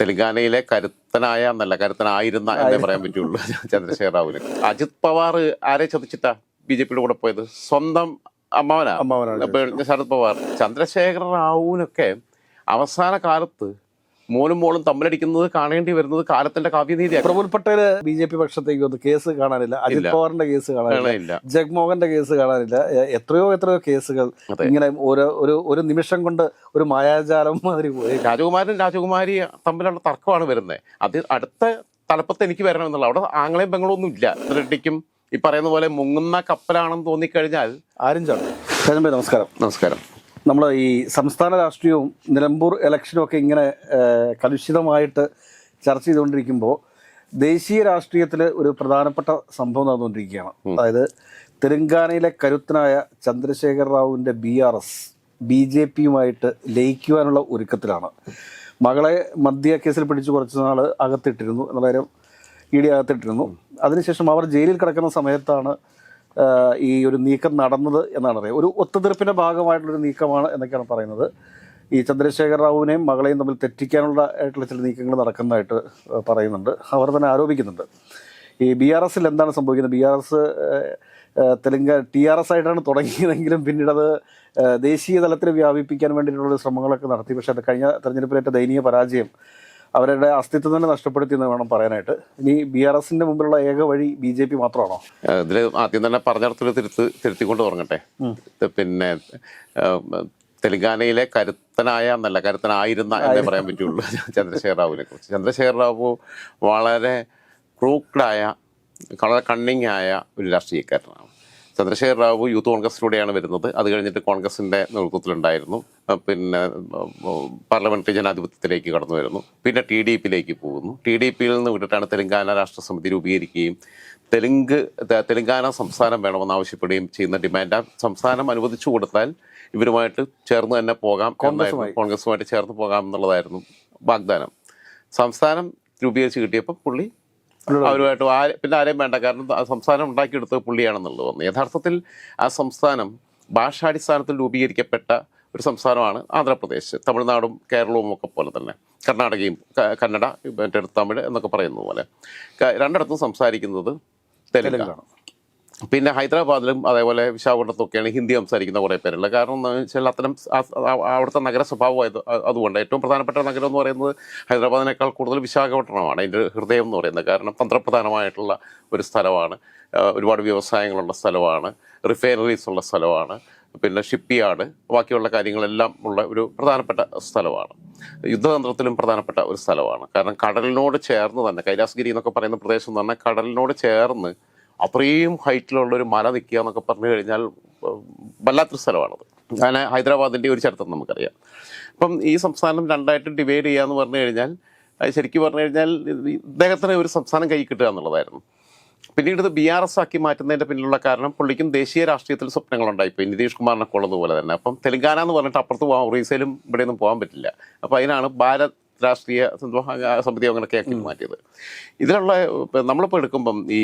തെലങ്കാനയിലെ കരുത്തനായ എന്നല്ല കരുത്തനായിരുന്ന എന്നേ പറയാൻ പറ്റുള്ളൂ. ചന്ദ്രശേഖർ റാവുവിന്. അജിത് പവാർ ആരെ ചതിച്ചിട്ടാ ബി ജെ പിയുടെ കൂടെ പോയത്? സ്വന്തം അമ്മാവനാ? ശരത് പവാർ. ചന്ദ്രശേഖർ റാവുവിനൊക്കെ അവസാന കാലത്ത് മോനും മോളും തമ്മിലടിക്കുന്നത് കാണേണ്ടി വരുന്നത് കാലത്തിന്റെ കാവ്യനീതിയാണ്. Praful Patel B J P പക്ഷത്തേക്ക് ഒന്ന് കേസ് കാണാനില്ല. അജിത്. പവാറിന്റെ കേസ് കാണാനില്ല. ജഗ്മോഹന്റെ കേസ് കാണാനില്ല. എത്രയോ എത്രയോ കേസുകൾ ഇങ്ങനെ ഒരു ഒരു ഒരു നിമിഷം കൊണ്ട് ഒരു മായാജാലം മാതിരി പോയി. രാജകുമാരനും രാജകുമാരി തമ്മിലുള്ള തർക്കമാണ് വരുന്നത്. അത് അടുത്ത തലപ്പത്ത് എനിക്ക് വരണം എന്നുള്ള അവിടെ ആങ്ങളെയും ബംഗളൊന്നും ഇല്ല. റെഡ്ഡിക്കും ഈ പറയുന്ന പോലെ മുങ്ങുന്ന കപ്പലാണെന്ന് തോന്നിക്കഴിഞ്ഞാൽ ആരും ചാടും. നമസ്കാരം. നമസ്കാരം. നമ്മൾ ഈ സംസ്ഥാന രാഷ്ട്രീയവും നിലമ്പൂർ ഇലക്ഷനും ഒക്കെ ഇങ്ങനെ കലുഷിതമായിട്ട് ചർച്ച ചെയ്തുകൊണ്ടിരിക്കുമ്പോൾ ദേശീയ രാഷ്ട്രീയത്തിൽ ഒരു പ്രധാനപ്പെട്ട സംഭവം നടന്നുകൊണ്ടിരിക്കുകയാണ്. അതായത് തെലങ്കാനയിലെ കരുത്തനായ ചന്ദ്രശേഖർ റാവുവിന്റെ B R S B J പിയുമായിട്ട് ലയിക്കുവാനുള്ള ഒരുക്കത്തിലാണ്. മകളെ മദ്യ കേസിൽ പിടിച്ച് കുറച്ച് നാൾ അകത്തിട്ടിരുന്നു എന്നുള്ള കാര്യം ഇ ഡി അകത്തിട്ടിരുന്നു. അതിനുശേഷം അവർ ജയിലിൽ കിടക്കുന്ന സമയത്താണ് ഈ ഒരു നീക്കം നടന്നത് എന്നാണ് അറിയുക ഒരു ഒത്തുതീർപ്പിന്റെ ഭാഗമായിട്ടുള്ളൊരു നീക്കമാണ് എന്നൊക്കെയാണ് പറയുന്നത്. ഈ ചന്ദ്രശേഖർ റാവുവിനെയും മകളെയും തമ്മിൽ തെറ്റിക്കാനുള്ള ആയിട്ടുള്ള ചില നീക്കങ്ങൾ നടക്കുന്നതായിട്ട് പറയുന്നുണ്ട്. അവർ തന്നെ ആരോപിക്കുന്നുണ്ട്. ഈ ബി ആർ എസിൽ എന്താണ് സംഭവിക്കുന്നത്? ബി ആർ എസ് തെലുങ്ക ടി ആർ എസ് ആയിട്ടാണ് തുടങ്ങിയതെങ്കിലും പിന്നീട് അത് ദേശീയ തലത്തിൽ വ്യാപിപ്പിക്കാൻ വേണ്ടിയിട്ടുള്ള ശ്രമങ്ങളൊക്കെ നടത്തി. പക്ഷേ അത് കഴിഞ്ഞ തെരഞ്ഞെടുപ്പിലേറ്റ ദയനീയ പരാജയം അവരുടെ അസ്തിത്വം തന്നെ നഷ്ടപ്പെടുത്തി എന്ന് വേണം പറയാനായിട്ട്. ഇനി ബി ആർ എസിന്റെ മുമ്പിലുള്ള ഏക വഴി ബി ജെ പി മാത്രമാണോ? ഇതിൽ ആദ്യം തന്നെ പറഞ്ഞിടത്തൊരു തിരുത്ത് തിരുത്തിക്കൊണ്ട് തുടങ്ങട്ടെ. പിന്നെ തെലങ്കാനയിലെ കരുത്തനായ എന്നല്ല കരുത്തനായിരുന്ന എന്നേ പറയാൻ പറ്റുള്ളൂ ചന്ദ്രശേഖർ റാവുവിനെ കുറിച്ച്. ചന്ദ്രശേഖർ റാവു വളരെ ക്രൂക്ഡായ വളരെ കണ്ണിങ്ങായ ആയ ഒരു രാഷ്ട്രീയക്കാരനാണ്. ചന്ദ്രശേഖർ റാവു യൂത്ത് കോൺഗ്രസിലൂടെയാണ് വരുന്നത്. അത് കഴിഞ്ഞിട്ട് കോൺഗ്രസിന്റെ നേതൃത്വത്തിലുണ്ടായിരുന്നു. പിന്നെ പാർലമെന്ററി ജനാധിപത്യത്തിലേക്ക് കടന്നു വരുന്നു. പിന്നെ ടി ഡി പിയിലേക്ക് പോകുന്നു. ടി ഡി പിയിൽ നിന്ന് വിട്ടിട്ടാണ് തെലങ്കാന രാഷ്ട്ര സമിതി രൂപീകരിക്കുകയും തെലുങ്ക് തെലങ്കാന സംസ്ഥാനം വേണമെന്ന് ആവശ്യപ്പെടുകയും ചെയ്യുന്ന ഡിമാൻഡ്. ആ സംസ്ഥാനം അനുവദിച്ചു കൊടുത്താൽ ഇവരുമായിട്ട് ചേർന്ന് തന്നെ പോകാം കോൺഗ്രസ് കോൺഗ്രസുമായിട്ട് ചേർന്ന് പോകാം എന്നുള്ളതായിരുന്നു വാഗ്ദാനം. സംസ്ഥാനം രൂപീകരിച്ച് കിട്ടിയപ്പോൾ പുള്ളി അവരുമായിട്ട് ആര് പിന്നെ ആരെയും വേണ്ട. കാരണം ആ സംസ്ഥാനം ഉണ്ടാക്കിയെടുത്തത് പുള്ളിയാണെന്നുള്ളത് വന്നു യഥാർത്ഥത്തിൽ ആ സംസ്ഥാനം ഭാഷാടിസ്ഥാനത്തിൽ രൂപീകരിക്കപ്പെട്ട ഒരു സംസ്ഥാനമാണ് ആന്ധ്രാപ്രദേശ്. തമിഴ്നാടും കേരളവും ഒക്കെ പോലെ തന്നെ. കർണാടകയും കന്നഡ മറ്റേ തമിഴ് എന്നൊക്കെ പറയുന്നത് പോലെ. രണ്ടിടത്തും സംസാരിക്കുന്നത് തെലുങ്കാണ്. പിന്നെ ഹൈദരാബാദിലും അതേപോലെ വിശാഖപട്ടണത്തൊക്കെയാണ് ഹിന്ദി സംസാരിക്കുന്ന കുറേ പേരുള്ളത്. കാരണം എന്ന് വെച്ചാൽ അത്തരം അവിടുത്തെ നഗര സ്വഭാവമായത് അതുകൊണ്ട് ഏറ്റവും പ്രധാനപ്പെട്ട നഗരം എന്ന് പറയുന്നത് ഹൈദരാബാദിനേക്കാൾ കൂടുതൽ വിശാഖപട്ടണമാണ്. അതിന്റെ ഹൃദയം എന്ന് പറയുന്നത് കാരണം തന്ത്രപ്രധാനമായിട്ടുള്ള ഒരു സ്ഥലമാണ്. ഒരുപാട് വ്യവസായങ്ങളുള്ള സ്ഥലമാണ്. റിഫൈനറീസ് ഉള്ള സ്ഥലമാണ്. പിന്നെ ഷിപ്പ് യാർഡ് ബാക്കിയുള്ള കാര്യങ്ങളെല്ലാം ഉള്ള ഒരു പ്രധാനപ്പെട്ട സ്ഥലമാണ്. യുദ്ധതന്ത്രത്തിലും പ്രധാനപ്പെട്ട ഒരു സ്ഥലമാണ്. കാരണം കടലിനോട് ചേർന്ന് തന്നെ കൈലാസഗിരി എന്നൊക്കെ പറയുന്ന പ്രദേശം തന്നെ കടലിനോട് ചേർന്ന് അത്രയും ഹൈറ്റിലുള്ള ഒരു മല നിൽക്കുക എന്നൊക്കെ പറഞ്ഞു കഴിഞ്ഞാൽ വല്ലാത്തൊരു സ്ഥലമാണത്. അങ്ങനെ ഹൈദരാബാദിന്റെ ഒരു ചരിത്രം നമുക്കറിയാം. അപ്പം ഈ സംസ്ഥാനം രണ്ടായിട്ട് ഡിവൈഡ് ചെയ്യുക എന്ന് പറഞ്ഞു കഴിഞ്ഞാൽ അത് ശരിക്കും പറഞ്ഞു കഴിഞ്ഞാൽ ഇദ്ദേഹത്തിന് ഒരു സംസ്ഥാനം കൈ കിട്ടുക എന്നുള്ളതായിരുന്നു. പിന്നീട് ഇത് ബി ആർ എസ് ആക്കി മാറ്റുന്നതിന്റെ പിന്നിലുള്ള കാരണം പുള്ളിക്കും ദേശീയ രാഷ്ട്രീയത്തിൽ സ്വപ്നങ്ങളുണ്ടായിപ്പോയി നിതീഷ് കുമാറിനൊക്കെ ഉള്ളതുപോലെ തന്നെ. അപ്പം തെലങ്കാന എന്ന് പറഞ്ഞിട്ട് അപ്പുറത്ത് പോകാം ഒറീസയിലും ഇവിടെയൊന്നും പോകാൻ പറ്റില്ല. അപ്പോൾ അതിനാണ് ഭാരത് രാഷ്ട്രീയ സമിതി അങ്ങനെയൊക്കെ ആക്കി മാറ്റിയത്. ഇതിലുള്ള ഇപ്പം നമ്മളിപ്പോൾ എടുക്കുമ്പം ഈ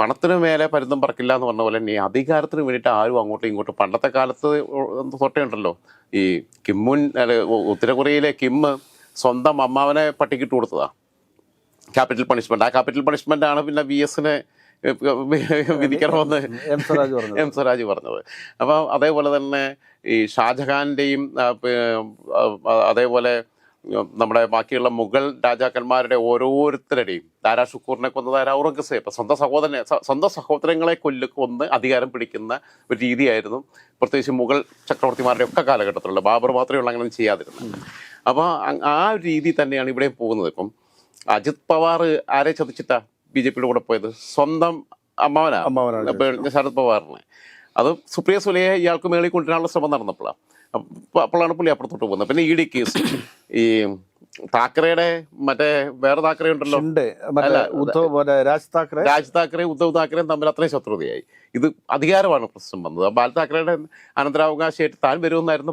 പണത്തിന് മേലെ പരുന്തം പറക്കില്ല എന്ന് പറഞ്ഞ പോലെ തന്നെ അധികാരത്തിന് വേണ്ടിയിട്ട് ആരും അങ്ങോട്ടും ഇങ്ങോട്ടും പണ്ടത്തെ കാലത്ത് തൊട്ടേണ്ടല്ലോ. ഈ കിമ്മുൻ അല്ല ഉത്തര കൊറിയയിലെ കിമ്മ് സ്വന്തം അമ്മാവനെ പട്ടിക്കിട്ട് കൊടുത്തതാ. ക്യാപിറ്റൽ പണിഷ്മെന്റ് ആ ക്യാപിറ്റൽ പണിഷ്മെന്റ് ആണ് പിന്നെ വി എസിനെ വിധിക്കണമെന്ന് എം സ്വരാജ് പറഞ്ഞത്. എം സ്വരാജ് പറഞ്ഞത്. അപ്പം അതേപോലെ തന്നെ ഈ ഷാജഹാന്റെയും അതേപോലെ നമ്മുടെ ബാക്കിയുള്ള മുഗൾ രാജാക്കന്മാരുടെ ഓരോരുത്തരുടെയും ദാരാ ഷുക്കൂറിനെ കൊന്നത് ആരാ ഔറംഗസേബ്. സ്വന്തം സഹോദരനെ സ്വന്തം സഹോദരങ്ങളെ കൊല്ല് കൊന്ന് അധികാരം പിടിക്കുന്ന ഒരു രീതിയായിരുന്നു പ്രത്യേകിച്ച് മുഗൾ ചക്രവർത്തിമാരുടെ ഒക്കെ കാലഘട്ടത്തിലുള്ള. ബാബർ മാത്രമേ ഉള്ളൂ അങ്ങനെ ചെയ്യാതിരുന്നത്. അപ്പോൾ ആ ഒരു രീതി തന്നെയാണ് ഇവിടെ പോകുന്നത്. ഇപ്പം അജിത് പവാർ ആരെ ചതിച്ചിട്ടാ ബി ജെ പിയുടെ കൂടെ പോയത്? സ്വന്തം അമ്മാവനാ അമ്മാവനാണ് ശരത് പവാറിനെ. അത് സുപ്രിയ സുലയെ ഇയാൾക്ക് മേളിൽ കൊണ്ടുവരാനുള്ള ശ്രമം നടന്നപ്പോഴാണ് അപ്പോഴാണ് പുള്ളി അപ്പുറത്തോട്ട് പോകുന്നത്. പിന്നെ ഇ ഡി കേസ്. ഈ താക്കറയുടെ മറ്റേ വേറെ താക്കറെ ഉണ്ടല്ലോ ഉദ്ധവ് രാജ് താക്കറെ. രാജ് താക്കറെ ഉദ്ധവ് താക്കറെയും തമ്മിൽ അത്രയും ശത്രുതയായി. ഇത് അധികാരമാണ് പ്രശ്നം വന്നത്. ബാൽ താക്കറയുടെ അനന്തരാവകാശമായിട്ട് താൻ വരുമെന്നായിരുന്നു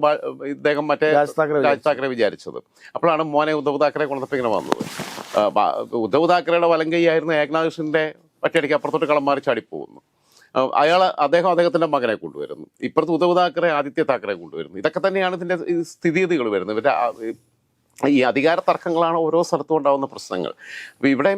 ഇദ്ദേഹം മറ്റേ രാജ് താക്കറെ രാജ് താക്കറെ വിചാരിച്ചത്. അപ്പോഴാണ് മോനെ ഉദ്ധവ് താക്കറെ കൊണ്ടപ്പോൾ ഇങ്ങനെ വന്നത്. ഉദ്ധവ് താക്കറയുടെ വലങ്കൈയായിരുന്ന ഏകനാഥ് കൃഷ്ണന്റെ ഒറ്റയടിക്ക് അപ്പുറത്തോട്ട് കളം മാറി ചാടിപ്പോകുന്നു. അയാൾ അദ്ദേഹം അദ്ദേഹത്തിന്റെ മകനെ കൊണ്ടുവരുന്നു. ഇപ്പുറത്ത് ഉദ്ധവ് താക്കറെ ആദിത്യ താക്കറെ കൊണ്ടുവരുന്നു. ഇതൊക്കെ തന്നെയാണ് ഇതിന്റെ ഈ സ്ഥിതിഗതികൾ വരുന്നത്. ഇവരുടെ ഈ അധികാര തർക്കങ്ങളാണ് ഓരോ സ്ഥലത്തും ഉണ്ടാകുന്ന പ്രശ്നങ്ങൾ. അപ്പോൾ ഇവിടെ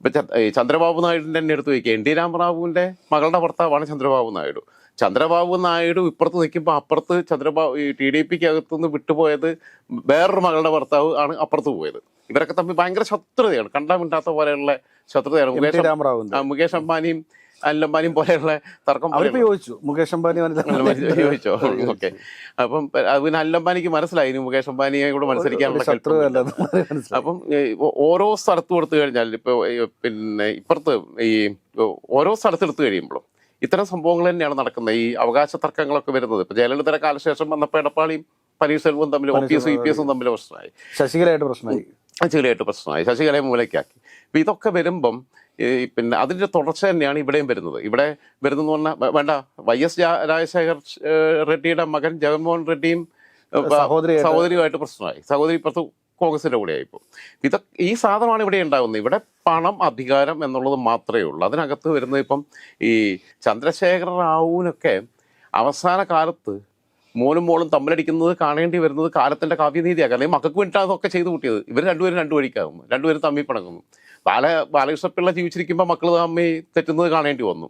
ഇപ്പം ചന്ദ്രബാബു നായിഡുവിന്റെ തന്നെ എടുത്ത് വയ്ക്കുക എൻ ടി രാമറാവുവിന്റെ മകളുടെ ഭർത്താവാണ് ചന്ദ്രബാബു നായിഡു. ചന്ദ്രബാബു നായിഡു ഇപ്പുറത്ത് നിൽക്കുമ്പോൾ അപ്പുറത്ത് ചന്ദ്രബാബു ഈ ടി ഡി പിക്ക് അകത്തുനിന്ന് വിട്ടുപോയത് വേറൊരു മകളുടെ ഭർത്താവ് ആണ് അപ്പുറത്ത് പോയത്. ഇവരൊക്കെ തമ്മിൽ ഭയങ്കര ശത്രുതയാണ്. കണ്ടാമിണ്ടാത്ത പോലെയുള്ള ശത്രുതയാണ്. മുകേഷ് രാമറാവു മുകേഷ് അംബാനിയും അനിൽ അംബാനിയും പോലെയുള്ള തർക്കം അവരിപ്പോ ചോദിച്ചു മുകേഷ് അംബാനി ചോദിച്ചോ? ഓക്കെ. അപ്പം പിന്നെ അനിൽ അംബാനിക്ക് മനസ്സിലായി ഇനി മുകേഷ് അംബാനിയെ കൂടെ മത്സരിക്കാനുള്ള അപ്പം ഓരോ സ്ഥലത്ത് കൊടുത്തു കഴിഞ്ഞാൽ ഇപ്പൊ പിന്നെ ഇപ്പുറത്ത് ഈ ഓരോ സ്ഥലത്ത് എടുത്തു കഴിയുമ്പോഴും ഇത്തരം സംഭവങ്ങൾ തന്നെയാണ് നടക്കുന്നത് ഈ അവകാശ തർക്കങ്ങളൊക്കെ വരുന്നത്. ഇപ്പൊ ജയലളിതയുടെ കാലശേഷം വന്നപ്പോൾ എടപ്പാളിയും പനീർസെൽവവും തമ്മിൽ ഒ പി എസും ഇ പി എസും തമ്മിൽ പ്രശ്നമായി. ശശികലയായിട്ട് പ്രശ്നമായി. ചെറിയായിട്ട് പ്രശ്നമായി. ശശികലയെ മൂലയ്ക്കാക്കി. അപ്പം ഇതൊക്കെ വരുമ്പം ഈ പിന്നെ അതിന്റെ തുടർച്ച തന്നെയാണ് ഇവിടെയും വരുന്നത്. ഇവിടെ വരുന്നെന്ന് പറഞ്ഞാൽ വേണ്ട വൈ എസ് രാജശേഖർ റെഡ്ഡിയുടെ മകൻ ജഗൻമോഹൻ റെഡ്ഡിയും സഹോദരിയുമായിട്ട് പ്രശ്നമായി. സഹോദരി ഇപ്പുറത്ത് കോൺഗ്രസിന്റെ കൂടെ ആയിപ്പോൾ ഇതൊക്കെ ഈ സാധനമാണ് ഇവിടെ ഉണ്ടാകുന്നത്. ഇവിടെ പണം അധികാരം എന്നുള്ളത് മാത്രമേ ഉള്ളൂ. അതിനകത്ത് വരുന്നത് ഇപ്പം ഈ ചന്ദ്രശേഖര റാവുവിനൊക്കെ അവസാന കാലത്ത് മോനും മോളും തമ്മിലടിക്കുന്നത് കാണേണ്ടി വരുന്നത് കാലത്തിന്റെ കാവ്യനീതിയാണ് അല്ലെങ്കിൽ മക്കൾക്ക് വേണ്ടിയിട്ടാണ് അതൊക്കെ ചെയ്തു കൂട്ടിയത്. ഇവർ രണ്ടുപേരും രണ്ടു വഴിക്കാകുന്നു. രണ്ടുപേരും തമ്മിൽ പിണങ്ങുന്നു. ബാല ബാലകൃഷ്ണപിള്ള ജീവിച്ചിരിക്കുമ്പോൾ മക്കൾ തമ്മിൽ തെറ്റുന്നത് കാണേണ്ടി വന്നു.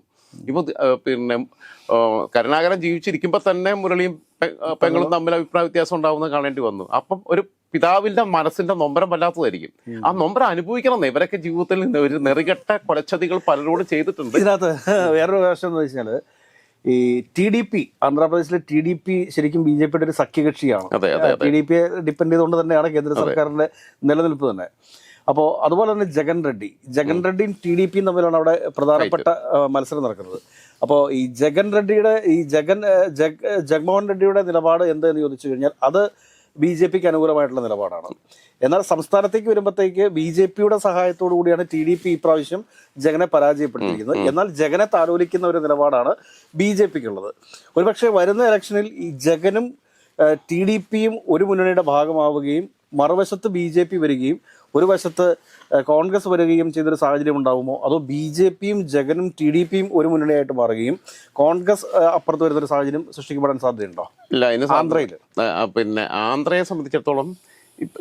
ഇപ്പൊ പിന്നെ കരുണാകരൻ ജീവിച്ചിരിക്കുമ്പോൾ തന്നെ മുരളിയും പെങ്ങളും തമ്മിൽ അഭിപ്രായ വ്യത്യാസം ഉണ്ടാവുന്നത് കാണേണ്ടി വന്നു. അപ്പം ഒരു പിതാവിന്റെ മനസ്സിന്റെ നൊമ്പരം വല്ലാത്തതായിരിക്കും. ആ നൊമ്പരം അനുഭവിക്കണമെന്ന്. ഇവരൊക്കെ ജീവിതത്തിൽ നിന്ന് ഒരു നെറികെട്ട കൊലച്ചതികൾ പലരോട് ചെയ്തിട്ടുണ്ട്. ഇതിനകത്ത് വേറൊരു വേഷം എന്ന് വെച്ചാൽ ഈ ടി ഡി പി ആന്ധ്രാപ്രദേശിലെ ടി ഡി പി ശരിക്കും ബി ജെ പിയുടെ ഒരു സഖ്യകക്ഷിയാണ്. ടി ഡി പിയെ ഡിപ്പെൻഡ് ചെയ്തുകൊണ്ട് തന്നെയാണ് കേന്ദ്ര സർക്കാരിന്റെ നിലനിൽപ്പ് തന്നെ. അപ്പോൾ അതുപോലെ തന്നെ ജഗൻ റെഡ്ഡി. ജഗൻ റെഡ്ഡിയും ടി ഡി പിയും തമ്മിലാണ് അവിടെ പ്രധാനപ്പെട്ട മത്സരം നടക്കുന്നത്. അപ്പോൾ ഈ ജഗൻ റെഡ്ഡിയുടെ ഈ ജഗൻ ജഗ് ജഗ്മോഹൻ റെഡ്ഡിയുടെ നിലപാട് എന്തെന്ന് ചോദിച്ചു കഴിഞ്ഞാൽ അത് ബി ജെ പിക്ക് അനുകൂലമായിട്ടുള്ള നിലപാടാണ്. എന്നാൽ സംസ്ഥാനത്തേക്ക് വരുമ്പോഴത്തേക്ക് ബി ജെ പിയുടെ സഹായത്തോടു കൂടിയാണ് ടി ഡി പി ഇപ്രാവശ്യം ജഗനെ പരാജയപ്പെടുത്തിയിരിക്കുന്നത്. എന്നാൽ ജഗനെ താലോലിക്കുന്ന ഒരു നിലപാടാണ് ബി ജെ പിക്ക് ഉള്ളത് ഒരുപക്ഷെ വരുന്ന ഇലക്ഷനിൽ ഈ ജഗനും ടി ഡി പിയും ഒരു മുന്നണിയുടെ ഭാഗമാവുകയും മറുവശത്ത് ബി ജെ പി വരികയും ഒരു വശത്ത് കോൺഗ്രസ് വരികയും ചെയ്തൊരു സാഹചര്യം ഉണ്ടാവുമോ? അതോ ബി ജെ പിയും ജഗനും ടി ഡി പിയും ഒരു മുന്നണിയായിട്ട് മാറുകയും കോൺഗ്രസ് അപ്പുറത്ത് വരുന്നൊരു സാഹചര്യം സൃഷ്ടിക്കപ്പെടാൻ സാധ്യതയുണ്ടോ? ഇല്ല ആന്ധ്രയിൽ പിന്നെ ആന്ധ്രയെ സംബന്ധിച്ചിടത്തോളം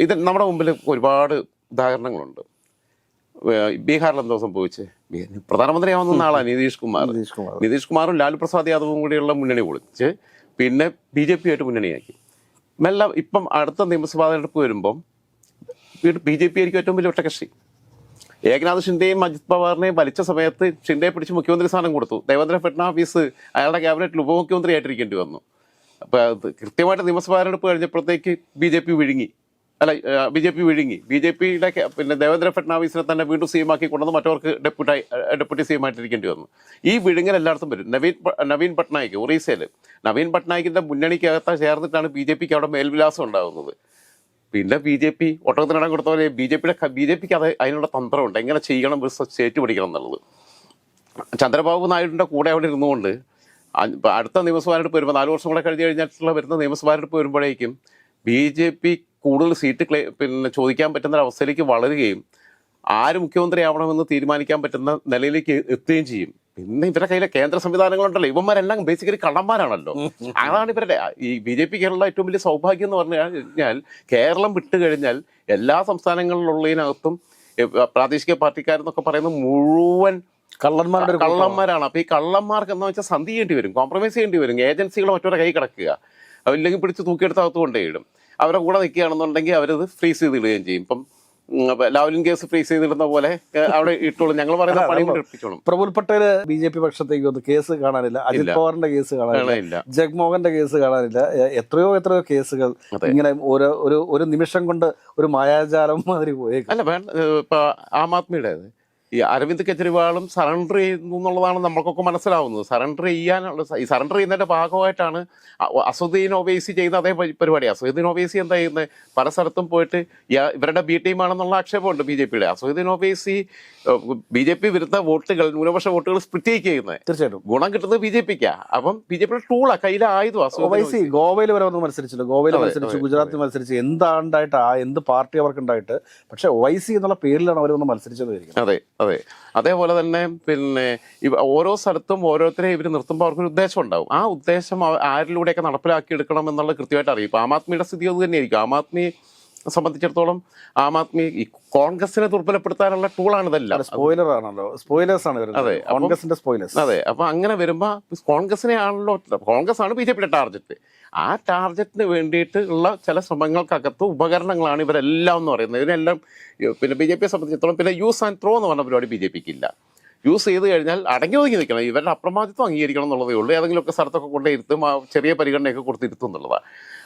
ഇത് നമ്മുടെ മുമ്പിൽ ഒരുപാട് ഉദാഹരണങ്ങളുണ്ട്. ബീഹാറിൽ എന്തോ സംഭവിച്ചേ? പ്രധാനമന്ത്രിയാവുന്ന ആളാണ് നിതീഷ് കുമാർ. നിതീഷ് കുമാർ. നിതീഷ് കുമാറും ലാലു പ്രസാദ് യാദവും കൂടിയുള്ള മുന്നണി പൊളിച്ച് പിന്നെ ബി ജെ പി ആയിട്ട് മുന്നണിയാക്കി. മെല്ലെ ഇപ്പം അടുത്ത നിയമസഭാ തെരഞ്ഞെടുപ്പ് വരുമ്പം ബി ജെ പി ആയിരിക്കും ഏറ്റവും വലിയ ഒറ്റകക്ഷി. ഏകനാഥ് ഷിൻഡെയും അജിത് പവാറിനെയും വലിച്ച സമയത്ത് ഷിൻഡയെ പിടിച്ച് മുഖ്യമന്ത്രി സ്ഥാനം കൊടുത്തു. ദേവേന്ദ്ര ഫഡ്നാവിസ് അയാളുടെ ക്യാബിനറ്റിൽ ഉപമുഖ്യമന്ത്രി ആയിട്ടിരിക്കേണ്ടി വന്നു. അപ്പൊ കൃത്യമായിട്ട് നിയമസഭാ തെരഞ്ഞെടുപ്പ് കഴിഞ്ഞപ്പോഴത്തേക്ക് ബി ജെ പി വിഴുങ്ങി. അല്ല ബി ജെ പി വിഴുങ്ങി. ബി ജെ പിയുടെ പിന്നെ ദേവേന്ദ്ര ഫഡ്നാവിസിനെ തന്നെ വീണ്ടും സി എം ആക്കി കൊണ്ടുവന്ന് മറ്റവർക്ക് ഡെപ്യൂട്ടായി ഡെപ്യൂട്ടി സി എം ആയിട്ടിരിക്കേണ്ടി വന്നു. ഈ വിഴുങ്ങൽ എല്ലായിടത്തും വരും. നവീൻ നവീൻ പട്നായിക് ഒറീസയിൽ നവീൻ പട്നായിക്കിന്റെ മുന്നണിക്കകത്ത് ചേർന്നിട്ടാണ് ബി ജെ പിക്ക് അവിടെ മേൽവിലാസം ഉണ്ടാകുന്നത്. പിന്നെ ബി ജെ പി ഒട്ടകത്തിനിടം കൊടുത്ത പോലെ ബി ജെ പിയുടെ ബി ജെ പിക്ക് അത് അതിനുള്ള തന്ത്രമുണ്ട്. എങ്ങനെ ചെയ്യണം സ്റ്റേറ്റ് പിടിക്കണം എന്നുള്ളത്. ചന്ദ്രബാബു നായിഡുവിന്റെ കൂടെ അവിടെ ഇരുന്നുകൊണ്ട് അടുത്ത നിയമസഭാ തെരഞ്ഞെടുപ്പ് വരുമ്പോൾ നാല് വർഷം കൂടെ കഴിഞ്ഞ് കഴിഞ്ഞിട്ടുള്ള വരുന്ന നിയമസഭാ തെരഞ്ഞെടുപ്പ് വരുമ്പോഴേക്കും ബി ജെ പി കൂടുതൽ സീറ്റ് ക്ലേ പിന്നെ ചോദിക്കാൻ പറ്റുന്ന ഒരു അവസ്ഥയിലേക്ക് വളരുകയും ആര് മുഖ്യമന്ത്രിയാവണമെന്ന് തീരുമാനിക്കാൻ പറ്റുന്ന നിലയിലേക്ക് എത്തുകയും ചെയ്യും. പിന്നെ ഇവരുടെ കയ്യിലെ കേന്ദ്ര സംവിധാനങ്ങളുണ്ടല്ലോ. ഇവന്മാരെല്ലാം ബേസിക്കലി കള്ളന്മാരാണല്ലോ. അതാണ് ഇവരുടെ ഈ ബി ജെ പിക്കുള്ള ഏറ്റവും വലിയ സൗഭാഗ്യം എന്ന് പറഞ്ഞു കഴിഞ്ഞാൽ കേരളം വിട്ടു കഴിഞ്ഞാൽ എല്ലാ സംസ്ഥാനങ്ങളിലുള്ളതിനകത്തും പ്രാദേശിക പാർട്ടിക്കാരെന്നൊക്കെ പറയുന്നത് മുഴുവൻ കള്ളന്മാരുടെ കള്ളന്മാരാണ്. അപ്പൊ ഈ കള്ളന്മാർക്ക് എന്താ വെച്ചാൽ സന്ധി ചെയ്യേണ്ടി വരും കോംപ്രമൈസ് ചെയ്യേണ്ടി വരും. ഏജൻസികൾ മറ്റവരുടെ കൈ കിടക്കുക. അതില്ലെങ്കിൽ പിടിച്ച് തൂക്കിയെടുത്ത് അകത്ത് കൊണ്ടേയിടും അവരുടെ കൂടെ നിൽക്കുകയാണെന്നുണ്ടെങ്കിൽ അവരത് ഫ്രീസ് ചെയ്തിടുകയും ചെയ്യും. ഇപ്പം ലാവലിൻ കേസ് ഫ്രീസ് ചെയ്തിടുന്ന പോലെ അവിടെ ഇട്ടോളും. ഞങ്ങൾ പറയുന്ന പണി കൊണ്ട് എടുപ്പിച്ചോളും Praful Patel B J P പക്ഷത്തേക്ക് ഒന്ന് കേസ് കാണാനില്ല. അജിത്. പവാറിന്റെ കേസ് കാണാനില്ല. ജഗ്മോഹന്റെ കേസ് കാണാനില്ല. എത്രയോ എത്രയോ കേസുകൾ ഇങ്ങനെ ഒരു ഒരു ഒരു നിമിഷം കൊണ്ട് ഒരു മായാജാലം മാതിരി പോയേക്കും അല്ല ഇപ്പൊ ആം ആദ്മിയുടെ ഈ അരവിന്ദ് കെജ്രിവാളും സറണ്ടർ ചെയ്യുന്നു എന്നുള്ളതാണ് നമ്മൾക്കൊക്കെ മനസ്സിലാവുന്നത്. സറണ്ടർ ചെയ്യാനുള്ള ഈ സറണ്ടർ ചെയ്യുന്നതിന്റെ ഭാഗമായിട്ടാണ് അസുദ്ദീൻ ഒവൈസി ചെയ്ത അതേ പരിപാടി. അസുദ്ദീൻ ഒവൈസി എന്താ ചെയ്യുന്നത് പല സ്ഥലത്തും പോയിട്ട് ഇവരുടെ ബി ടീമാണെന്നുള്ള ആക്ഷേപമുണ്ട് ബി ജെ പിയുടെ. Asaduddin Owaisi B J P വിരുദ്ധ വോട്ടുകൾ ന്യൂനപക്ഷ വോട്ടുകൾ സ്പ്ലിറ്റ് ചെയ്യുന്നത് തീർച്ചയായിട്ടും. ഗുണം കിട്ടുന്നത് ബി ജെ പിക്കാ. അപ്പം ബി ജെ പിയുടെ ടൂളാ കയ്യിലെ ആയുധം ഒവൈസി ഗോവയിൽ വരെ വന്ന് മത്സരിച്ചല്ലോ ഗോവയിൽ മത്സരിച്ചു ഗുജറാത്തിൽ മത്സരിച്ചു. എന്താണ്ടായിട്ട് ആ എന്ത് പാർട്ടി അവർക്ക് ഉണ്ടായിട്ട് പക്ഷെ ഒവൈസി എന്നുള്ള പേരിലാണ് അവർ വന്ന് മത്സരിച്ചത് അതെ അതെ. അതേപോലെ തന്നെ പിന്നെ ഓരോ സ്ഥലത്തും ഓരോരുത്തരെ ഇവർ നിർത്തുമ്പോൾ അവർക്കൊരു ഉദ്ദേശം ഉണ്ടാവും. ആ ഉദ്ദേശം ആരിലൂടെയൊക്കെ നടപ്പിലാക്കി എടുക്കണം എന്നുള്ളത് കൃത്യമായിട്ട് അറിയും. ഇപ്പൊ ആം ആദ്മിയുടെ സ്ഥിതി അത് തന്നെയായിരിക്കും. ആം ആദ്മി സംബന്ധിച്ചിടത്തോളം ആം ആദ്മി ഈ കോൺഗ്രസിനെ ദുർബലപ്പെടുത്താനുള്ള ടൂളാണ് ഇതെല്ലാം. സ്പോയിലർ ആണല്ലോ. സ്പോയിലേഴ്സ് ആണ് അതെ, കോൺഗ്രസിന്റെ സ്പോയിലേഴ്സ് അതെ അപ്പൊ അങ്ങനെ വരുമ്പോൾ കോൺഗ്രസിനെ ആണല്ലോ കോൺഗ്രസ് ആണ് ബി ജെ പിയുടെ ടാർഗറ്റ് ആ ടാർഗറ്റിന് വേണ്ടിയിട്ട് ഉള്ള ചില ശ്രമങ്ങൾക്കകത്ത് ഉപകരണങ്ങളാണ് ഇവരെല്ലാം എന്ന് പറയുന്നത്. ഇതിനെല്ലാം പിന്നെ ബി ജെ പിയെ സംബന്ധിച്ചിടത്തോളം പിന്നെ യൂസ് ആൻഡ് ത്രോ എന്ന് പറഞ്ഞ പരിപാടി ബി ജെ പിക്ക് ഇല്ല. യൂസ് ചെയ്ത് കഴിഞ്ഞാൽ അടങ്ങി ഒതുങ്ങി നിൽക്കണം. ഇവരുടെ അപ്രമാദിത്വം അംഗീകരിക്കണം എന്നുള്ളതേ ഉള്ളൂ. ഏതെങ്കിലുമൊക്കെ സ്ഥലത്തൊക്കെ കൊണ്ട് ഇരുത്തും ആ ചെറിയ പരിഗണനയൊക്കെ കൊടുത്തിരുത്തും എന്നുള്ളതാണ്.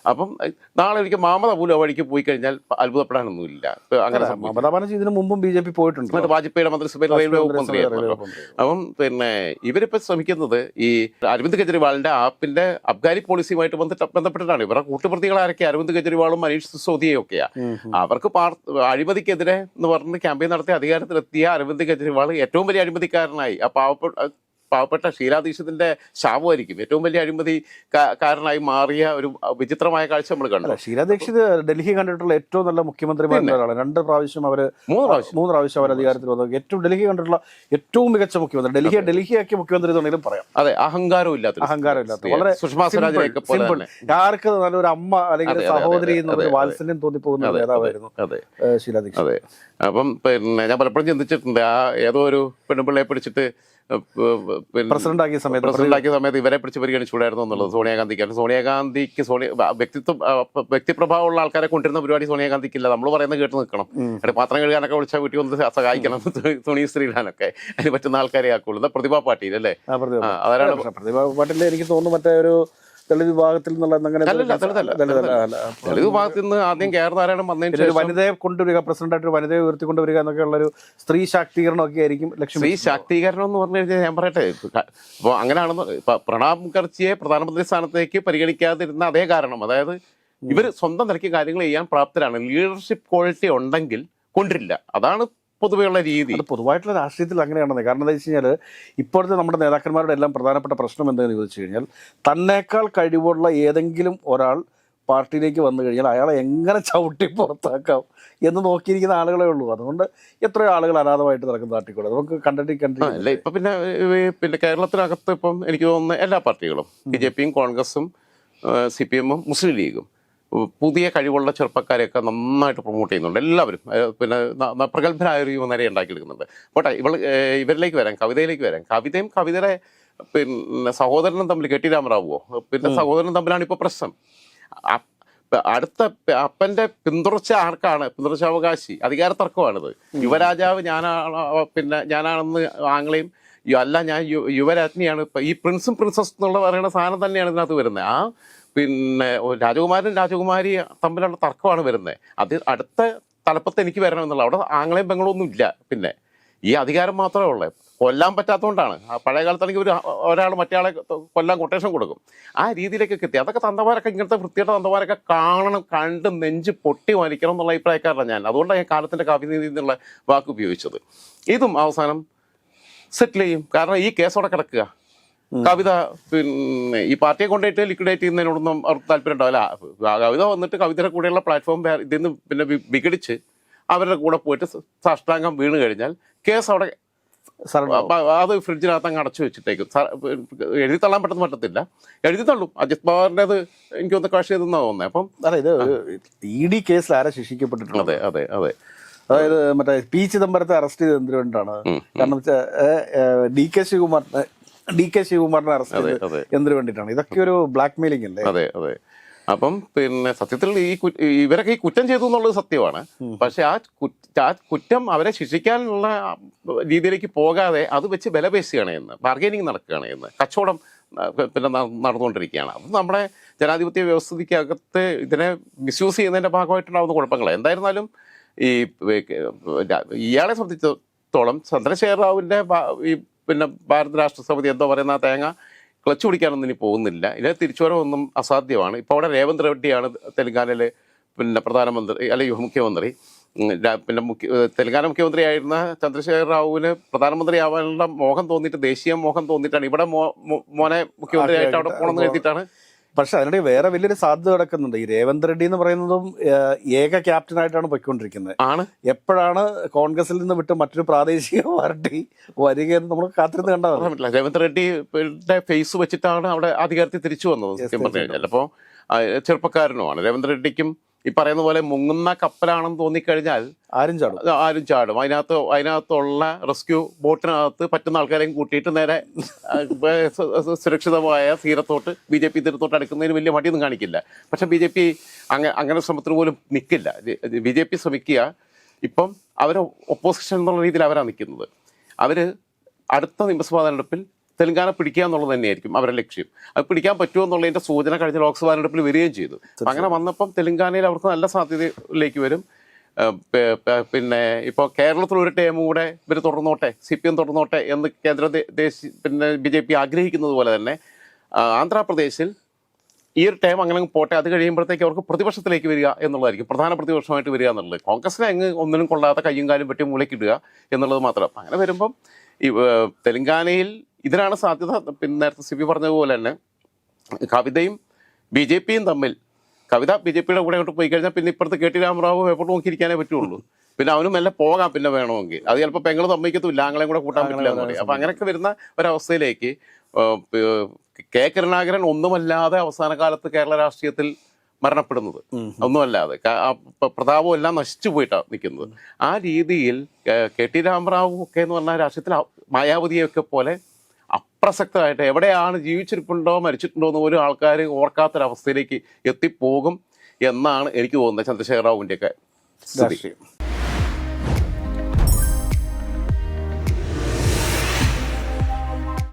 അപ്പം നാളെ എനിക്ക് മമത പോലും ആ വഴിക്ക് പോയി കഴിഞ്ഞാൽ അത്ഭുതപ്പെടാനൊന്നുമില്ല. അങ്ങനെ. മമതാ ബാനർജി ഇതിനു മുമ്പും ബി ജെ പി പോയിട്ടുണ്ട്. മറ്റേ വാജ്പേയിയുടെ മന്ത്രിസഭയിൽ റെയിൽവേ മന്ത്രിയായിരുന്നു. അപ്പം പിന്നെ ഇവരിപ്പോൾ ശ്രമിക്കുന്നത് ഈ അരവിന്ദ് കെജ്രിവാളിന്റെ ആപ്പിന്റെ അബ്ഗാരി പോളിസിയുമായിട്ട് ബന്ധപ്പെട്ട ബന്ധപ്പെട്ടിട്ടാണ്. ഇവരുടെ കൂട്ടുപ്രതികൾ ആരൊക്കെ? അരവിന്ദ് കെജ്രിവാളും മനീഷ് സിസോദിയയും ഒക്കെയാ അവർക്ക് പാർ- അഴിമതിക്കെതിരെ എന്ന് പറഞ്ഞ് ക്യാമ്പയിൻ നടത്തി അധികാരത്തിലെത്തിയ അരവിന്ദ് കെജ്രിവാൾ ഏറ്റവും വലിയ അഴിമതിക്കാരനായി ആ പാവപ്പെട്ട പാവപ്പെട്ട ഷീലാ ദീക്ഷിതിന്റെ ശാപമായിരിക്കും. ഏറ്റവും വലിയ അഴിമതി കാരണമായി മാറിയ ഒരു വിചിത്രമായ കാഴ്ച നമ്മൾ കണ്ടു. ഷീലാദീക്ഷിത് ഡൽഹി കണ്ടിട്ടുള്ള ഏറ്റവും നല്ല മുഖ്യമന്ത്രിമാരിൽ ഒരാളാണ്. രണ്ട് പ്രാവശ്യം അവർ മൂന്ന് പ്രാവശ്യം. മൂന്ന് പ്രാവശ്യം അവർ അധികാരത്തിൽ വന്നു. ഏറ്റവും ഡൽഹി കണ്ടിട്ടുള്ള ഏറ്റവും മികച്ച മുഖ്യമന്ത്രി. ഡൽഹിയെ ഡൽഹിയാക്കിയ മുഖ്യമന്ത്രി എന്നുണ്ടെങ്കിലും പറയാം. അതെ അഹങ്കാരം ഇല്ലാത്ത അഹങ്കാരമില്ലാത്ത വളരെ സുഷമാ സ്വരാജിനെയൊക്കെ സിമ്പിൾ. ആർക്ക് നല്ലൊരു അമ്മ അല്ലെങ്കിൽ സഹോദരി എന്നൊരു വാത്സല്യം തോന്നിപ്പോകുന്ന നേതാവായിരുന്നു അതെ. ഏഹ് അതെ. അപ്പം പിന്നെ ഞാൻ പലപ്പോഴും ചിന്തിച്ചിട്ടുണ്ട് ആ ഏതോ ഒരു പെണ്ണുപിള്ളയെ പിടിച്ചിട്ട് പ്രസിഡന്റ് ആക്കിയ സമയത്ത് പ്രസിഡന്റ് ആക്കിയ സമയത്ത് ഇവരെ പിടിച്ച് പരിഗണിച്ചുകൂടായിരുന്നു എന്നുള്ളത് സോണിയാഗാന്ധിക്ക് സോണിയാഗാന്ധിക്ക് സോണിയ വ്യക്തിത്വം വ്യക്തിപ്രഭാവമുള്ള ആൾക്കാരെ കൊണ്ടിരുന്ന പരിപാടി സോണിയാഗാന്ധിക്കില്ല. നമ്മൾ പറയുന്നത് കേട്ട് നിൽക്കണം. അവിടെ പാത്രം കഴുകാനൊക്കെ വിളിച്ചാൽ വീട്ടിൽ വന്ന് സഹായിക്കണം തുണി- തുണി സ്ത്രീടാനൊക്കെ അതിന് പറ്റുന്ന ആൾക്കാരെ ആക്കുള്ളൂ. പ്രതിഭാ പാട്ടീൽ അല്ലേ? അതാരാണ് പ്രതിഭ പാട്ടിൽ എനിക്ക് തോന്നുന്നു മറ്റേ ഒരു ദളിത് വിഭാഗത്തിൽ. ദളിത് വിഭാഗത്തിൽ നിന്ന് ആദ്യം കെ ആർ നാരായണൻ വന്നതിന് വനിതയെ കൊണ്ടുവരിക പ്രസിഡന്റായിട്ട് വനിതയെ ഉയർത്തിക്കൊണ്ടുവരിക എന്നൊക്കെ ഉള്ള ഒരു സ്ത്രീ ശാക്തീകരണം ഒക്കെ ആയിരിക്കും ലക്ഷ്യം സ്ത്രീ ശാക്തീകരണം എന്ന് പറഞ്ഞു കഴിഞ്ഞാൽ ഞാൻ പറയട്ടെ അപ്പോൾ അങ്ങനെയാണെന്ന് ഇപ്പൊ പ്രണബ് മുഖർജിയെ പ്രധാനമന്ത്രി സ്ഥാനത്തേക്ക് പരിഗണിക്കാതിരുന്ന അതേ കാരണം അതായത് ഇവർ സ്വന്തം നിലയ്ക്ക് കാര്യങ്ങൾ ചെയ്യാൻ പ്രാപ്തരാണ്. ലീഡർഷിപ്പ് ക്വാളിറ്റി ഉണ്ടെങ്കിൽ കൊണ്ടിരില്ല. അതാണ് പൊതുവെയുള്ള രീതി. അത് പൊതുവായിട്ടുള്ള രാഷ്ട്രീയത്തിൽ അങ്ങനെയാണെന്ന്. കാരണം എന്താ വെച്ച് കഴിഞ്ഞാൽ ഇപ്പോഴത്തെ നമ്മുടെ നേതാക്കന്മാരുടെ എല്ലാം പ്രധാനപ്പെട്ട പ്രശ്നം എന്താണെന്ന് ചോദിച്ചു കഴിഞ്ഞാൽ തന്നേക്കാൾ കഴിവുള്ള ഏതെങ്കിലും ഒരാൾ പാർട്ടിയിലേക്ക് വന്നു കഴിഞ്ഞാൽ അയാളെ എങ്ങനെ ചവിട്ടി പുറത്താക്കാം എന്ന് നോക്കിയിരിക്കുന്ന ആളുകളെ ഉള്ളൂ. അതുകൊണ്ട് എത്രയോ ആളുകൾ അനാഥമായിട്ട് നടക്കുന്ന നാട്ടിക്കൂടെ നമുക്ക് കണ്ടിട്ട് കണ്ടിട്ട് അല്ല ഇപ്പൊ പിന്നെ പിന്നെ കേരളത്തിനകത്ത് ഇപ്പം എനിക്ക് തോന്നുന്ന എല്ലാ പാർട്ടികളും ബി ജെ പിയും കോൺഗ്രസും സി പി എമ്മും മുസ്ലിം ലീഗും പുതിയ കഴിവുള്ള ചെറുപ്പക്കാരെയൊക്കെ നന്നായിട്ട് പ്രൊമോട്ട് ചെയ്യുന്നുണ്ട്. എല്ലാവരും. പിന്നെ പ്രഗത്ഭരായ ഒരു യുവനരെ ഉണ്ടാക്കിയെടുക്കുന്നുണ്ട്. പോട്ടെ ഇവൾ ഇവരിലേക്ക് വരാം. കവിതയിലേക്ക് വരാം. കവിതയും കവിതയുടെ പിന്നെ സഹോദരനും തമ്മിൽ കെട്ടി രാമറാവുമോ പിന്നെ സഹോദരനും തമ്മിലാണ് ഇപ്പോൾ പ്രശ്നം. അടുത്ത അപ്പന്റെ പിന്തുടർച്ച ആർക്കാണ്? പിന്തുടർച്ചാവകാശി അധികാര തർക്കമാണിത്. യുവരാജാവ് ഞാനാണ് പിന്നെ ഞാനാണെന്ന് ആംഗ്ലയും അല്ല ഞാൻ യുവരാജ്ഞിയാണ്. ഇപ്പൊ ഈ പ്രിൻസും പ്രിൻസസ് എന്നുള്ള പറയുന്ന സാധനം തന്നെയാണ് ഇതിനകത്ത് വരുന്നത്. ആ പിന്നെ രാജകുമാരൻ രാജകുമാരി തമ്മിലുള്ള തർക്കമാണ് വരുന്നത് അത് അടുത്ത തലപ്പത്ത് എനിക്ക് വരണം എന്നുള്ള അവിടെ ആംഗ്ലയും ബംഗളൊന്നും ഇല്ല. പിന്നെ ഈ അധികാരം മാത്രമേ ഉള്ളൂ. കൊല്ലാൻ പറ്റാത്തതുകൊണ്ടാണ് പഴയ കാലത്താണെങ്കിൽ ഒരു ഒരാൾ മറ്റേ കൊല്ലാൻ കൊട്ടേഷൻ കൊടുക്കും. ആ രീതിയിലേക്ക് എത്തി അതൊക്കെ തന്തമാരൊക്കെ ഇങ്ങനത്തെ വൃത്തിയുടെ തന്തമാരൊക്കെ കാണണം കണ്ട് നെഞ്ച് പൊട്ടി വലിക്കണം എന്നുള്ള അഭിപ്രായക്കാരനാണ് ഞാൻ. അതുകൊണ്ടാണ് ഞാൻ കാലത്തിന്റെ കാവ്യനീതി എന്നുള്ള വാക്ക് ഉപയോഗിച്ചത്. ഇതും അവസാനം സെറ്റിൽ ചെയ്യും. കാരണം ഈ കേസോടെ കിടക്കുക. കവിത പിന്നെ ഈ പാർട്ടിയെ കൊണ്ടുപോയിട്ട് ലിക്വിഡേറ്റ് ചെയ്യുന്നതിനോടൊന്നും അവർക്ക് താല്പര്യം ഉണ്ടാവില്ല കവിത വന്നിട്ട് കവിതയുടെ കൂടെയുള്ള പ്ലാറ്റ്ഫോം ഇതിൽ നിന്ന് പിന്നെ വിഘടിച്ച് അവരുടെ കൂടെ പോയിട്ട് സാഷ്ടാംഗം വീണ് കഴിഞ്ഞാൽ കേസ് അവിടെ അത് ഫ്രിഡ്ജിനകത്ത് അങ്ങ് അടച്ചു വെച്ചിട്ടേക്കും. എഴുതി തള്ളാൻ പറ്റുന്ന പറ്റത്തില്ല. എഴുതി തള്ളും. അജിത് പവാറിന്റെത് എനിക്കൊന്ന് കാശ് ചെയ്തെന്നാണ് തോന്നുന്നത് അപ്പം അല്ല ഇത് ഇ ഡി കേസിൽ ആരാ ശിക്ഷിക്കപ്പെട്ടിട്ടുള്ളത്? അതെ അതെ അതെ. അതായത് മറ്റേ പി ചിദംബരത്തെ അറസ്റ്റ് ചെയ്ത് എന്തുകൊണ്ടാണ് കാരണം വെച്ചാൽ ഡി കെ ശിവകുമാറിനെ ഡി കെ ശിവകുമാറിനെ അറസ്റ്റ് ചെയ്തത്. എന്തിനു വേണ്ടിയിട്ടാണ്? ഇതൊക്കെ ഒരു ബ്ലാക്ക് മെയിലിംഗ് അല്ലേ? അതെ അതെ. അപ്പം പിന്നെ സത്യത്തിൽ ഈ ഇവരൊക്കെ ഈ കുറ്റം ചെയ്തു എന്നുള്ളത് സത്യമാണ്. പക്ഷെ ആ ആ കുറ്റം അവരെ ശിക്ഷിക്കാനുള്ള രീതിയിലേക്ക് പോകാതെ അത് വെച്ച് വിലപേശുകയാണ് എന്ന് ബാർഗൈനിങ് നടക്കുകയാണ് എന്ന് കച്ചവടം പിന്നെ നടന്നുകൊണ്ടിരിക്കുകയാണ്. അത് നമ്മുടെ ജനാധിപത്യ വ്യവസ്ഥയ്ക്കകത്ത് ഇതിനെ മിസ്യൂസ് ചെയ്യുന്നതിന്റെ ഭാഗമായിട്ടുണ്ടാവുന്ന കുഴപ്പങ്ങൾ എന്തായിരുന്നാലും ഈ ഇയാളെ സംബന്ധിച്ചിടത്തോളം ചന്ദ്രശേഖർ റാവുവിന്റെ ഈ പിന്നെ ഭാരത രാഷ്ട്രസമിതി എന്തോ പറയുന്ന ആ തേങ്ങ ക്ലച്ച് പിടിക്കാനൊന്നും ഇനി പോകുന്നില്ല. ഇതിനെ തിരിച്ചുവരവൊന്നും അസാധ്യമാണ്. ഇപ്പോൾ അവിടെ രേവന്ത് റെഡ്ഡിയാണ് തെലങ്കാനയിലെ പിന്നെ പ്രധാനമന്ത്രി അല്ലെങ്കിൽ മുഖ്യമന്ത്രി. പിന്നെ മുഖ്യ തെലങ്കാന മുഖ്യമന്ത്രിയായിരുന്ന ചന്ദ്രശേഖർ റാവുവിന് പ്രധാനമന്ത്രി ആവാനുള്ള മോഹം തോന്നിയിട്ട് ദേശീയ മോഹം തോന്നിയിട്ടാണ്. ഇവിടെ മോനെ മുഖ്യമന്ത്രിയായിട്ട് അവിടെ പോകണമെന്ന് കരുതിയിട്ടാണ് പക്ഷെ അതിനിടെ വേറെ വലിയൊരു സാധ്യത കിടക്കുന്നുണ്ട്. ഈ രേവന്ത് റെഡ്ഡി എന്ന് പറയുന്നതും ഏക ക്യാപ്റ്റനായിട്ടാണ് പൊയ്ക്കൊണ്ടിരിക്കുന്നത്. ആണ്. എപ്പോഴാണ് കോൺഗ്രസിൽ നിന്ന് വിട്ട് മറ്റൊരു പ്രാദേശിക പാർട്ടി വരികയെന്ന് നമ്മൾ കാത്തിരുന്ന് കണ്ടതാണ്. രേവന്ത് റെഡ്ഡിയുടെ ഫേസ് വെച്ചിട്ടാണ് അവിടെ അധികാരത്തിൽ തിരിച്ചു വന്നത് സത്യം പറഞ്ഞു കഴിഞ്ഞാൽ. അപ്പോൾ ചെറുപ്പക്കാരനുമാണ്. രേവന്ത് റെഡ്ഡിക്കും ഈ പറയുന്ന പോലെ മുങ്ങുന്ന കപ്പലാണെന്ന് തോന്നിക്കഴിഞ്ഞാൽ ആരും ചാടും. ആരും ചാടും. അതിനകത്ത് അതിനകത്തുള്ള റെസ്ക്യൂ ബോട്ടിനകത്ത് പറ്റുന്ന ആൾക്കാരെയും കൂട്ടിയിട്ട് നേരെ സുരക്ഷിതമായ തീരത്തോട്ട് ബി ജെ പി തീരത്തോട്ട് അടുക്കുന്നതിന് വലിയ മടിയൊന്നും കാണിക്കില്ല. പക്ഷെ ബി ജെ പി അങ്ങനെ അങ്ങനെ ശ്രമത്തിന് പോലും നിൽക്കില്ല ബി ജെ പി ശ്രമിക്കുക. ഇപ്പം അവർ ഒപ്പോസിഷൻ എന്നുള്ള രീതിയിൽ അവരാണ് നിൽക്കുന്നത് അവർ അടുത്ത നിയമസഭാ തെരഞ്ഞെടുപ്പിൽ തെലങ്കാന പിടിക്കുക എന്നുള്ളത് തന്നെയായിരിക്കും അവരുടെ ലക്ഷ്യം. അത് പിടിക്കാൻ പറ്റുമോ എന്നുള്ളതിന്റെ സൂചന കഴിഞ്ഞ ലോക്സഭാ തെരഞ്ഞെടുപ്പിൽ വരികയും ചെയ്തു. അങ്ങനെ വന്നപ്പം തെലങ്കാനയിൽ അവർക്ക് നല്ല സാധ്യതയിലേക്ക് വരും. പിന്നെ ഇപ്പോൾ കേരളത്തിൽ ഒരു ടൈം കൂടെ ഇവർ തുടർന്നോട്ടെ സി പി എം തുടർന്നോട്ടെ എന്ന് കേന്ദ്ര ദേശീയ പിന്നെ ബി ജെ പി ആഗ്രഹിക്കുന്നത് പോലെ തന്നെ ആന്ധ്രാപ്രദേശിൽ ഈ ഒരു ടൈം അങ്ങനെ പോട്ടെ അത് കഴിയുമ്പോഴത്തേക്ക് അവർക്ക് പ്രതിപക്ഷത്തിലേക്ക് വരിക എന്നുള്ളതായിരിക്കും പ്രധാന പ്രതിപക്ഷമായിട്ട് വരിക എന്നുള്ളത്. കോൺഗ്രസിനെ അങ്ങ് ഒന്നിനും കൊള്ളാത്ത കയ്യും കാലും വെട്ടി മൂലക്കിടുക എന്നുള്ളത് മാത്രം. അങ്ങനെ വരുമ്പം ഈ തെലങ്കാനയിൽ ഇതിനാണ് സാധ്യത. പിന്നെ നേരത്തെ സി പി പറഞ്ഞതുപോലെ തന്നെ കവിതയും ബി ജെ പിയും തമ്മിൽ കവിത ബി ജെ പിയുടെ കൂടെ അങ്ങോട്ട് പോയി കഴിഞ്ഞാൽ പിന്നെ ഇപ്പുറത്ത് കെ ടി രാമറാവു എപ്പോഴും നോക്കിയിരിക്കാനേ പറ്റുള്ളൂ. പിന്നെ അവനും മെല്ലെ പോകാം പിന്നെ വേണമെങ്കിൽ. അത് ചിലപ്പോൾ പെങ്ങൾ സമ്മതിക്കത്തില്ല ആങ്ങളെയും കൂടെ കൂട്ടാൻ പറ്റില്ല എന്ന് പറയും. അപ്പൊ അങ്ങനെയൊക്കെ വരുന്ന ഒരവസ്ഥയിലേക്ക് കെ കരുണാകരൻ ഒന്നുമല്ലാതെ അവസാന കാലത്ത് കേരള രാഷ്ട്രീയത്തിൽ മരണപ്പെടുന്നത്. ഒന്നുമല്ലാതെ. പ്രതാപം എല്ലാം നശിച്ചു പോയിട്ടാണ് നിൽക്കുന്നത്. ആ രീതിയിൽ കെ ടി രാമറാവു ഒക്കെ എന്ന് പറഞ്ഞാൽ രാഷ്ട്രീയത്തിൽ മായാവതിയൊക്കെ പോലെ അപ്രസക്തമായിട്ട് എവിടെയാണ് ജീവിച്ചിരിപ്പുണ്ടോ മരിച്ചിട്ടുണ്ടോ എന്ന് പോലും ആൾക്കാർ ഓർക്കാത്തൊരവസ്ഥയിലേക്ക് എത്തിപ്പോകും എന്നാണ് എനിക്ക് തോന്നുന്നത്. ചന്ദ്രശേഖർ റാവുവിന്റെയൊക്കെ രാഷ്ട്രീയം